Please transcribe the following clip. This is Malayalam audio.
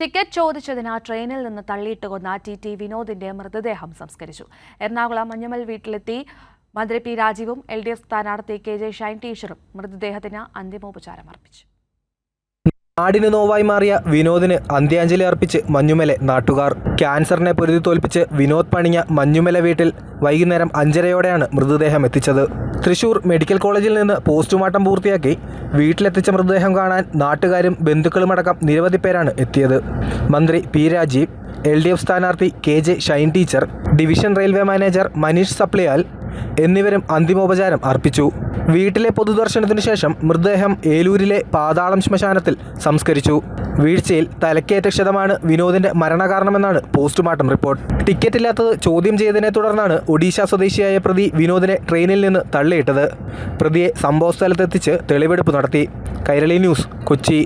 ടിക്കറ്റ് ചോദിച്ചതിന് ട്രെയിനിൽ നിന്ന് തള്ളിയിട്ട് കൊന്ന ടി ടി വിനോദിന്റെ മൃതദേഹം സംസ്കരിച്ചു. എറണാകുളം മഞ്ഞമൽ വീട്ടിലെത്തി മന്ത്രി പി രാജീവും എൽ ഡി എഫ് സ്ഥാനാർത്ഥി കെ ജെ ഷൈൻ ടീച്ചറും മൃതദേഹത്തിന് അന്തിമോപചാരം അർപ്പിച്ചു. നാടിന് നോവായി മാറിയ വിനോദിന് അന്ത്യാഞ്ജലി അർപ്പിച്ച് മഞ്ഞുമല നാട്ടുകാർ. ക്യാൻസറിനെ പൊരുതി തോൽപ്പിച്ച് വിനോദ് പണിഞ്ഞ മഞ്ഞുമല വീട്ടിൽ വൈകുന്നേരം അഞ്ചരയോടെയാണ് മൃതദേഹം എത്തിച്ചത്. തൃശൂർ മെഡിക്കൽ കോളേജിൽ നിന്ന് പോസ്റ്റ്മോർട്ടം പൂർത്തിയാക്കി വീട്ടിലെത്തിച്ച മൃതദേഹം കാണാൻ നാട്ടുകാരും ബന്ധുക്കളുമടക്കം നിരവധി പേരാണ് എത്തിയത്. മന്ത്രി P Rajeev L D F സ്ഥാനാർത്ഥി K J Shine teacher division railway manager Manish Sapliyal എന്നിവരും അന്തിമോപചാരം അർപ്പിച്ചു. വീട്ടിലെ പൊതുദർശനത്തിനു ശേഷം മൃതദേഹം ഏലൂരിലെ പാതാളം ശ്മശാനത്തിൽ സംസ്കരിച്ചു. വീഴ്ചയിൽ തലക്കേറ്റ ക്ഷതമാണ് വിനോദിന്റെ മരണകാരണമെന്നാണ് പോസ്റ്റ്മോർട്ടം റിപ്പോർട്ട്. ടിക്കറ്റ് ഇല്ലാത്തത് ചോദ്യം ചെയ്തതിനെ തുടർന്നാണ് ഒഡീഷ സ്വദേശിയായ പ്രതി വിനോദിനെ ട്രെയിനിൽ നിന്ന് തള്ളിയിട്ടത്. പ്രതിയെ സംഭവസ്ഥലത്തെത്തിച്ച് തെളിവെടുപ്പ് നടത്തി. കൈരളി ന്യൂസ് കൊച്ചി.